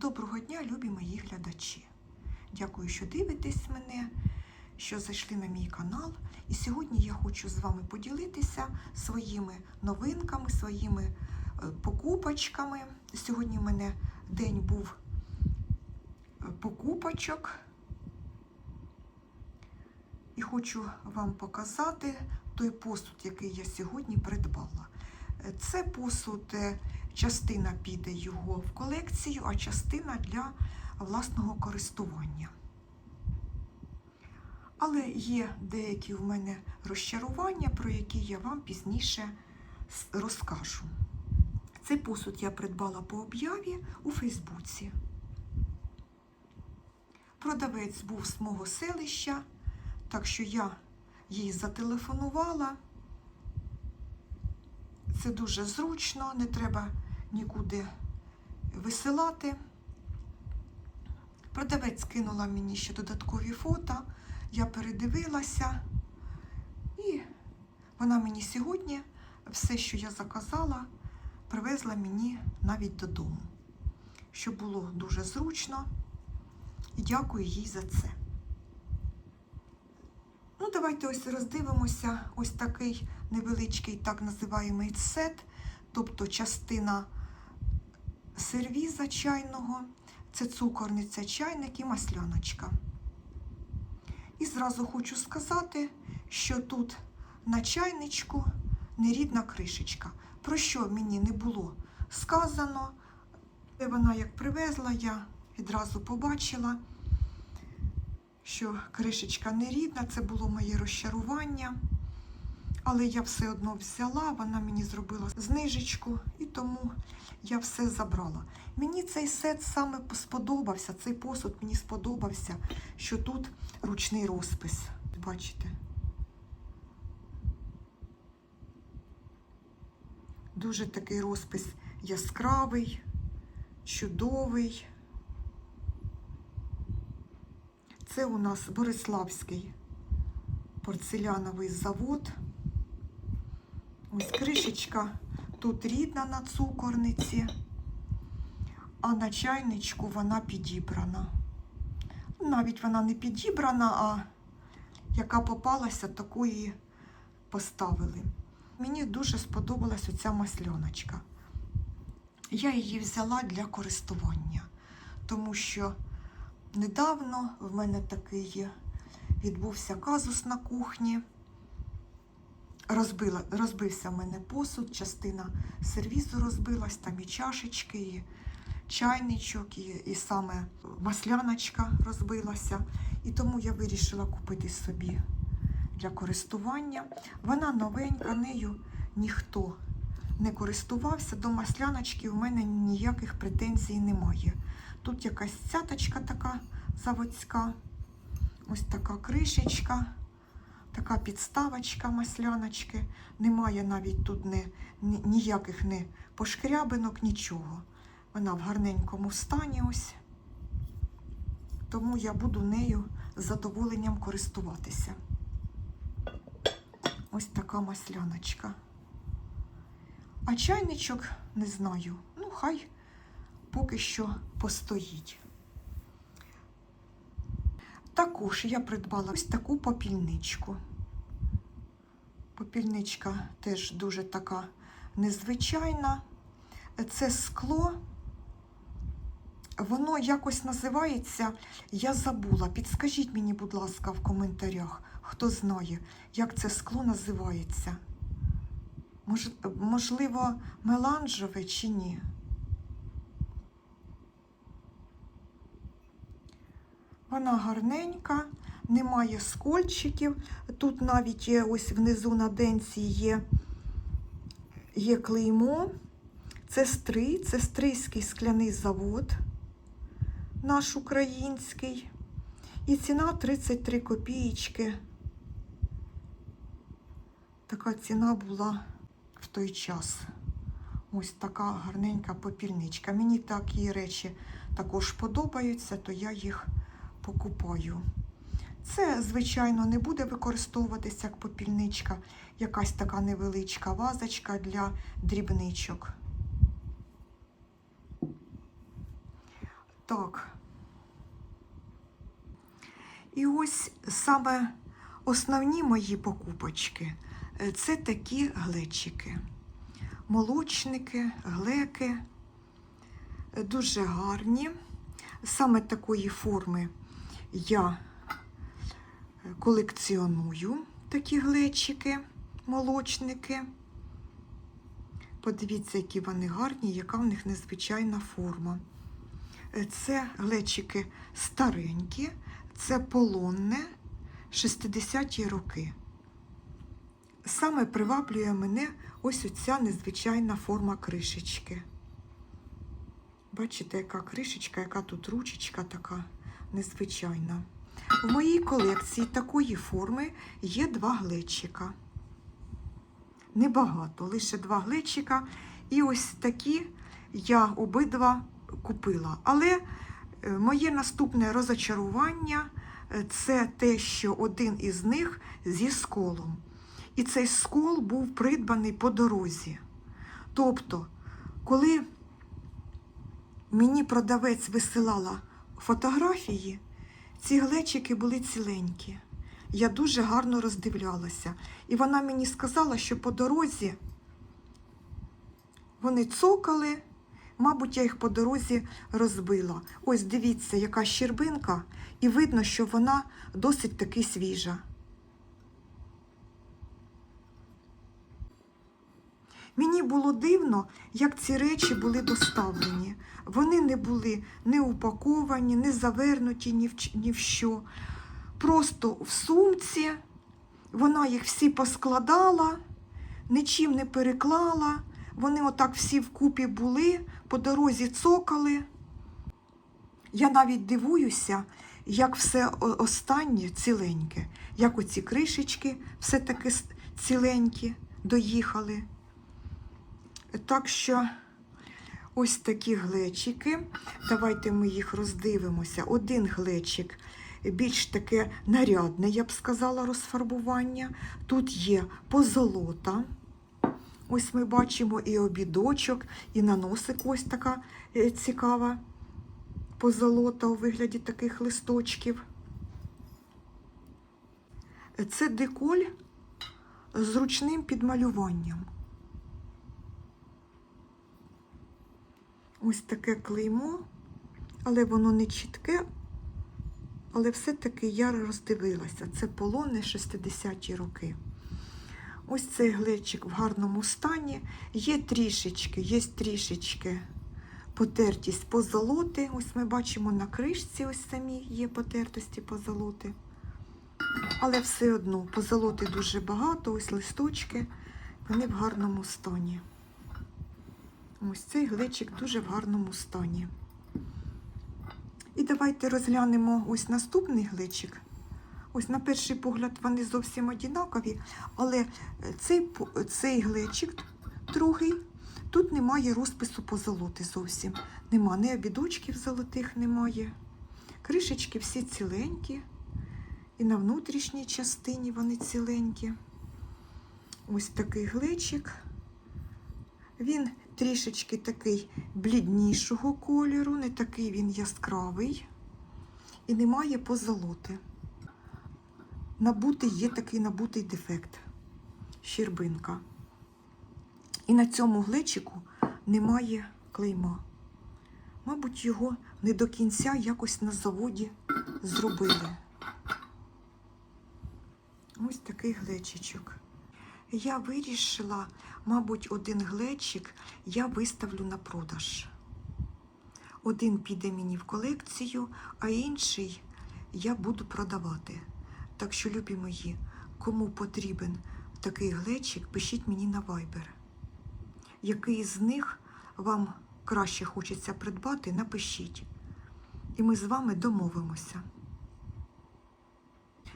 Доброго дня, любі мої глядачі. Дякую, що дивитесь мене, що зайшли на мій канал. І сьогодні я хочу з вами поділитися своїми новинками, своїми е, покупочками. Сьогодні в мене день був е, покупочок. І хочу вам показати той посуд, який я сьогодні придбала. Це посуд, е, частина піде його в колекцію, а частина для власного користування. Але є деякі в мене розчарування, про які я вам пізніше розкажу. Цей посуд я придбала по об'яві у Фейсбуці. Продавець був з мого селища, так що я їй зателефонувала. Це дуже зручно, не треба нікуди висилати. Продавець кинула мені ще додаткові фото, я передивилася, і вона мені сьогодні все, що я заказала, привезла мені навіть додому, що було дуже зручно, і дякую їй за це. Ну, давайте ось роздивимося ось такий невеличкий так називаємий сет, тобто частина сервіза чайного, це цукорниця, чайник і масляночка. І зразу хочу сказати, що тут на чайничку нерідна кришечка. Про що мені не було сказано. Вона як привезла, я відразу побачила що кришечка не рідна, це було моє розчарування. Але я все одно взяла, вона мені зробила знижечку, і тому я все забрала. Мені цей сет саме сподобався, цей посуд мені сподобався, що тут ручний розпис. Бачите? Дуже такий розпис яскравий, чудовий. Це у нас Бориславський порцеляновий завод. Ось кришечка тут рідна на цукорниці, а на чайничку вона підібрана. Навіть вона не підібрана, а яка попалася, такої поставили. Мені дуже сподобалась оця масляночка. Я її взяла для користування, тому що Недавно в мене такий відбувся казус на кухні. Розбила, розбився в мене посуд, частина сервізу розбилась, там і чашечки, і чайничок, і, і саме масляночка розбилася. І тому я вирішила купити собі для користування. Вона новенька, нею ніхто не користувався. До масляночки в мене ніяких претензій немає. Тут якась цяточка така заводська, ось така кришечка, така підставочка масляночки. Немає навіть тут не, ні- ніяких не пошкрябинок, нічого. Вона в гарненькому стані ось. Тому я буду нею з задоволенням користуватися. Ось така масляночка. А чайничок не знаю. Ну, хай поки що постоїть. Також я придбала ось таку попільничку. Попільничка теж дуже така незвичайна. Це скло. Воно якось називається, я забула. Підскажіть мені, будь ласка, в коментарях, хто знає, як це скло називається. Мож, можливо, меланжеве чи ні? Вона гарненька, немає скольчиків. Тут навіть є ось внизу на денці є, є клеймо. Це стрий, це стрийський скляний завод, наш український. І ціна 33 копієчки. Така ціна була в той час. Ось така гарненька попільничка. Мені такі речі також подобаються, то я їх покупаю. Це, звичайно, не буде використовуватися як попільничка, якась така невеличка вазочка для дрібничок. Так. І ось саме основні мої покупочки це такі глечики. Молочники, глеки, дуже гарні. Саме такої форми я колекціоную такі глечики, молочники. Подивіться, які вони гарні, яка в них незвичайна форма. Е, Це глечики старенькі, це полонне 60-ті роки. Саме приваблює мене ось оця незвичайна форма кришечки. Бачите, яка кришечка, яка тут ручечка така незвичайна. В моїй колекції такої форми є два глечика. Небагато, лише два глечика. І ось такі я обидва купила. Але е, моє наступне розочарування е, це те, що один із них зі сколом. І цей скол був придбаний по дорозі. Тобто, коли мені продавець висилала фотографії, ці глечики були ціленькі. Я дуже гарно роздивлялася. І вона мені сказала, що по дорозі вони цокали, мабуть, я їх по дорозі розбила. Ось дивіться, яка щербинка, і видно, що вона досить таки свіжа. Мені було дивно, як ці речі були доставлені. Вони не були не упаковані, не завернуті ні в, ні в що. Просто в сумці вона їх всі поскладала, нічим не переклала. Вони отак всі вкупі були, по дорозі цокали. Я навіть дивуюся, як все останнє ціленьке, як оці кришечки все таки ціленькі доїхали. Так що ось такі глечики. Давайте ми їх роздивимося. Один глечик більш таке нарядне, я б сказала, розфарбування. Тут є позолота. Ось ми бачимо і обідочок, і на носик ось така е, цікава позолота у вигляді таких листочків. Це деколь з ручним підмалюванням. Ось таке клеймо, але воно не чітке, але все-таки я роздивилася. Це полони 60-ті роки. Ось цей глечик в гарному стані. Є трішечки, є трішечки потертість позолоти. Ось ми бачимо на кришці, ось самі є потертості позолоти. Але все одно позолоти дуже багато, ось листочки, вони в гарному стані. Ось цей глечик дуже в гарному стані. І давайте розглянемо ось наступний глечик. Ось на перший погляд вони зовсім однакові, але цей, цей глечик другий, тут немає розпису позолоти зовсім. Нема ні обідочків золотих немає. Кришечки всі ціленькі. І на внутрішній частині вони ціленькі. Ось такий глечик. Він трішечки такий бліднішого кольору, не такий він яскравий. І немає позолоти. Набутий є такий набутий дефект. Щербинка. І на цьому глечику немає клейма. Мабуть, його не до кінця якось на заводі зробили. Ось такий глечичок. Я вирішила, мабуть, один глечик я виставлю на продаж. Один піде мені в колекцію, а інший я буду продавати. Так що, любі мої, кому потрібен такий глечик, пишіть мені на Viber. Який з них вам краще хочеться придбати, напишіть. І ми з вами домовимося.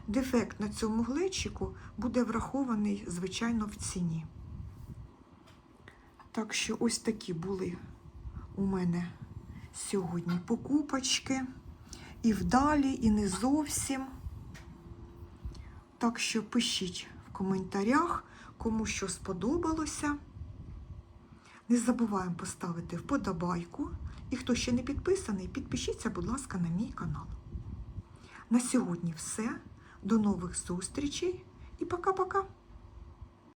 Дефект на цьому глечику буде врахований, звичайно, в ціні. Так що ось такі були у мене сьогодні покупочки. І вдалі, і не зовсім. Так що пишіть в коментарях, кому що сподобалося. Не забуваємо поставити вподобайку І хто ще не підписаний, підпишіться, будь ласка, на мій канал. На сьогодні все. До нових зустрічей і пока-пока.